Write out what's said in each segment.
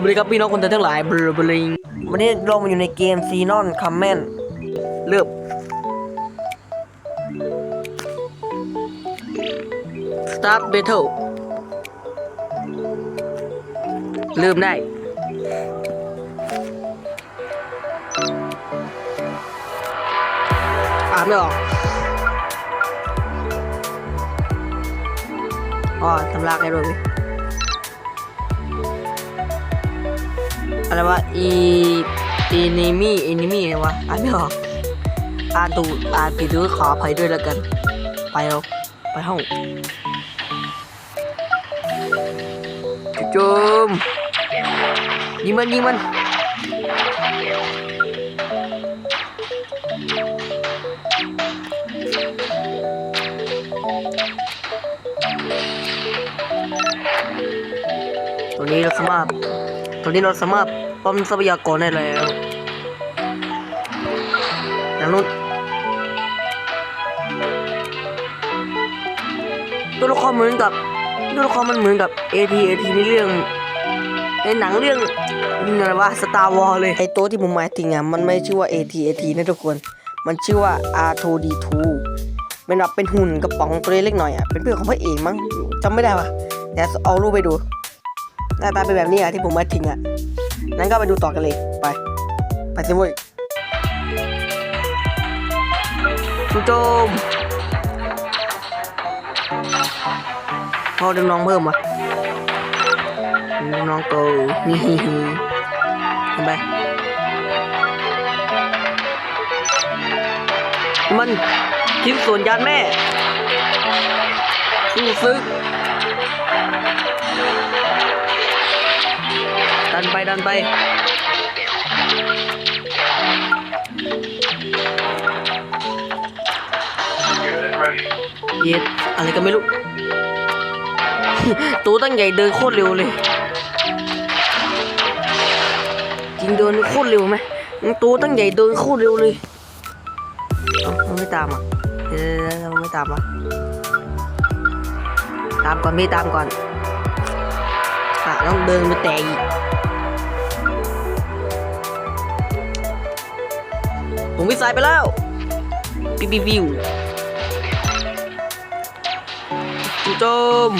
วัสดีครับพี่น้องคนไทยทั้งหลายบลบลิงวันนี้เรามาอยู่ในเกมซีนอนคัมแมนเริ่ม Start Battle เริ่มได้อ่านไม่ออกอ๋อทำลากให้ด้วย อะไรวะอีอีนิมี่อีนิมี่อะไรวะอ่านไม่ออกอ่านตูอ่านผิดด้วยขออภัยด้วยแล้วกัน ไปเอาไปห้องจุมยิงมันยิงมันตัวนี้เราสามารถ ตัวนี้เราสามารถป้อมทรัพยากรได้แล้วอย่างนู้นตัวละครเหมือนกับตัวละครมันเหมือนกับ AT AT ในเรื่องในหนังเรื่องอะไรวะ Star Wars เลยไอตัวที่ผมหมายถึงอะมันไม่ชื่อว่า AT AT นะทุกคน มันชื่อว่า R2D2 เป็นแบบเป็นหุ่นกระป๋องตัวเล็กๆหน่อยอะเป็นเพื่อนของพระเอกมั้งจำไม่ได้ว่ะเดี๋ยวเอารูปไปดู หน้าตาเป็นแบบนี้อะที่ผมมาทิ้งอะนั้นก็ไปดูต่อกันเลยไป ไปสิเว้ยคุณโจมพ่อดึงน้องเพิ่มวะดึงน้องโตนี่เห็นไหมมันทิ้งส่วนยานแม่สู้ซึก ดันไปดันไปเย็ดอะไรก็ไม่รู้ตัวตั้งใหญ่เดินโคตรเร็วเลย จริงเดินโคตรเร็วไหมตัวตั้งใหญ่เดินโคตรเร็วเลยมันไม่ตามอะเดี๋ยวมันไม่ตามอะตามก่อนไม่ตามก่อนอะต้องเดินไปแต่อีก ผมวิสัยไปแล้วปิวปิวิวจู่โจม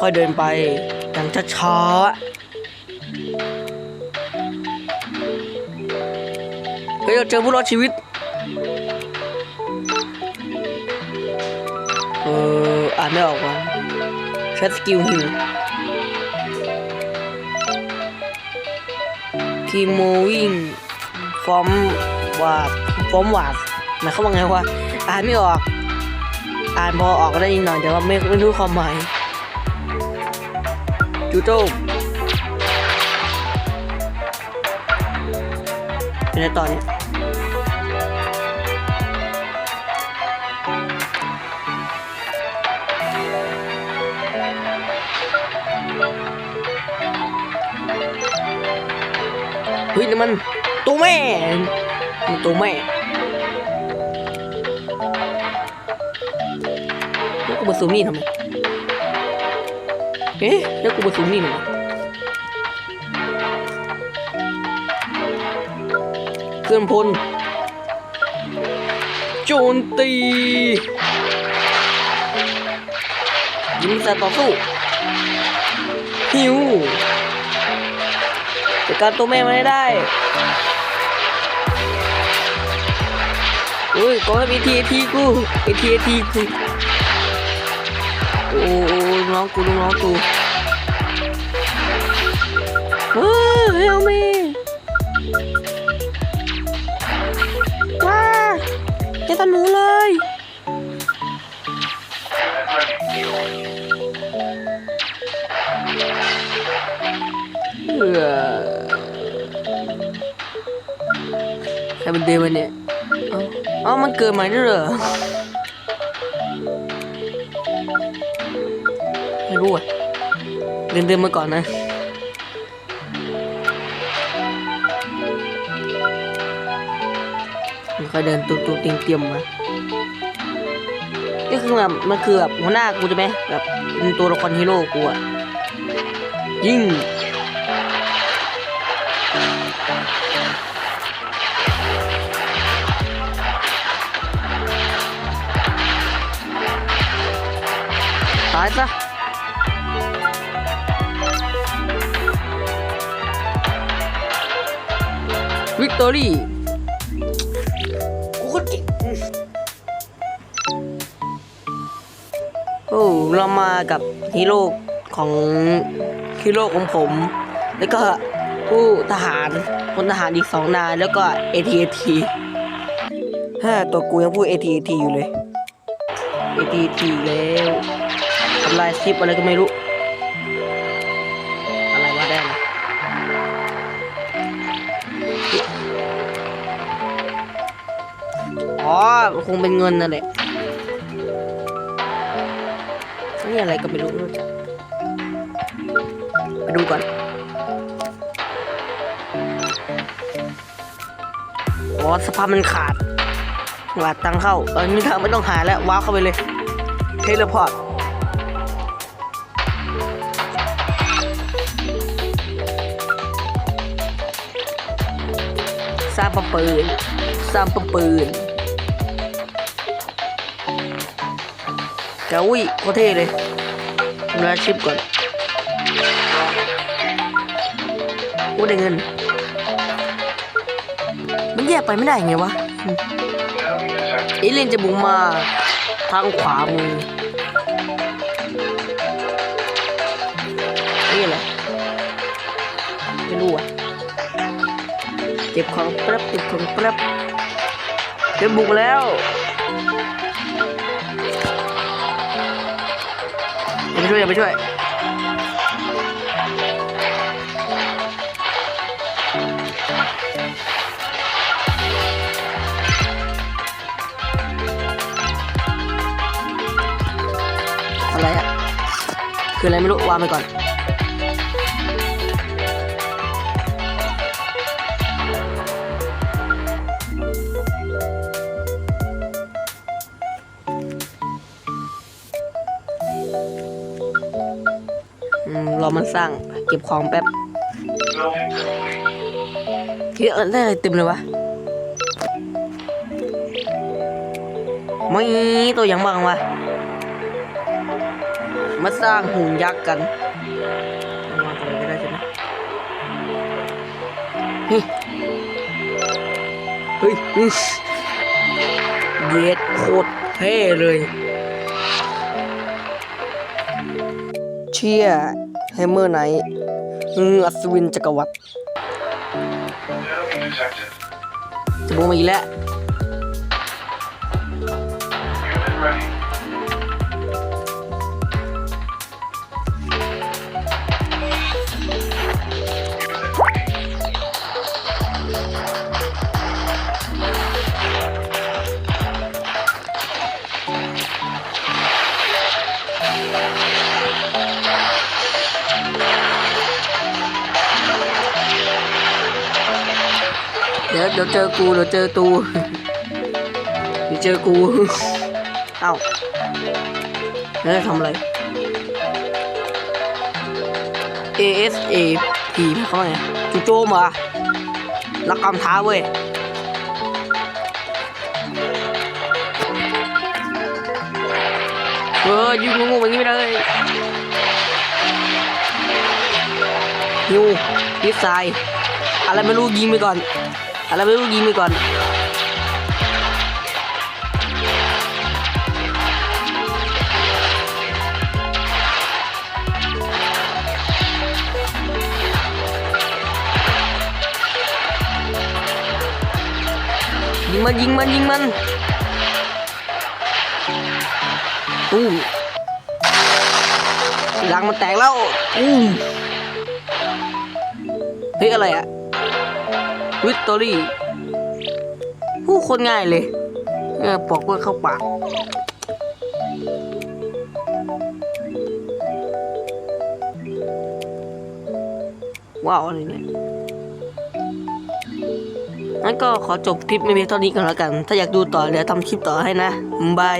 ค่อยเดินไปอย่างช้าๆ เฮ้ยเราเจอผู้รอดชีวิต เอออ่านไม่ออกว่ะใช้สกิลฮิวทีโมวิ่งฟอมวาดฟอมวาดหมายความว่าไงวะอ่านไม่ออก อ่านพอออกก็ได้นิดหน่อยแต่ว่าไม่ไม่รู้ความหมายจูโจ้เป็นไงต่อเนี่ย เฮ้ยนี่มันตัวแม่มันตัวแม่แล้วกูมาซูมนี่ทำไมเอ๊ะแล้วกูมาซูมนี่ทำไมเคลื่อนพลโจมตียิงแต่ต่อสู้หิว จัดการตัวแม่มาให้ได้อุ้ยก็ให้มีทีทีกูไอทีทีกูโอ้ยน้องกูน้องกูเฮ้ยเฮลมีว้าเจะตันหนูเลยเออ รเป็นเดวันเนี่ยอ้าเอ้ามันเกิดใหม่ด้วยเหรอไม่รู้อะเดินเดินมาก่อนนะมันค่อยเดินตุ๊ตุ๊เตรียมเตียมมานี่คือแบบมันคือแบบหัวหน้ากูใช่ไหมแบบเป็นตัวละครฮีโร่กูอะยิง ตายซะวิกตอรี่กูก็เก่งโอ้เรามากับฮีโร่ของฮีโร่ของผม แล้วก็ผู้ทหารพลทหารอีกสองนายแล้วก็ AT-AT ฮ่าตัวกูยังพูด AT-AT อยู่เลย AT-AT แล้ว ทำลายซิปอะไรก็ไม่รู้ อะไรวะได้นะอ๋อคงเป็นเงินนั่นแหละนี่อะไรก็ไม่รู้ไม่รู้จักไปดูก่อน อ๋อสภาพมันขาดขาดตังเข้า เออนี่ทางไม่ต้องหาแล้วว้าวเข้าไปเลย เทเลพอร์ต สร้างปะปืนสร้างปะปืนแกอุ้ยโคเท่เลยทำลายชิปก่อนกูได้เงิน มันแยกไปไม่ได้ไงวะอืมเอเลนจะบุกมาทางขวามือ เก็บของแป๊บเก็บของแป๊บเดี๋ยวบุกแล้วอย่าไปช่วยอย่าไปช่วยอะไรอะคืออะไรไม่รู้วางไปก่อน รอมันสร้าง เก็บของแป๊บเฮ้ยเออได้อะไรเต็มเลยวะไม่ตัวอย่างบางวะมาสร้างหุ่นยักษ์กันวางอะไรก็ได้ใช่ไหมเฮ้ยเฮ้ยเย็ดโคตรเท่เลย เชีย แฮมเมอร์ไนท์อัศวินจักรวรรดิจะบูมาอีกแล้ว เดี๋ยวเจอกูเดี๋ยวเจอตูเดี๋ยวเจอกูเอ้าแล้วจะทำอะไร A S A P เขาไงจู่โจมเหรอรักกำท้าเว้ยเออยิงงูๆแบบนี้ไม่ได้เลยยูยิดทราย อะไรไม่รู้ยิงไปก่อน อะไรไม่รู้ยิงไปก่อนยิงมันยิงมันยิงมันตุ้มรังมันแตกแล้วตุ้เฮ้ยอะไรอะ วิกตอรี่ผู้คนง่ายเลย เออปอกเพื่อเข้าปากว้าวอะไรเนี่ยงั้นก็ขอจบคลิปไม่เพียงเท่านี้ก่อนแล้วกัน ถ้าอยากดูต่อเดี๋ยวทำคลิปต่อให้นะ บาย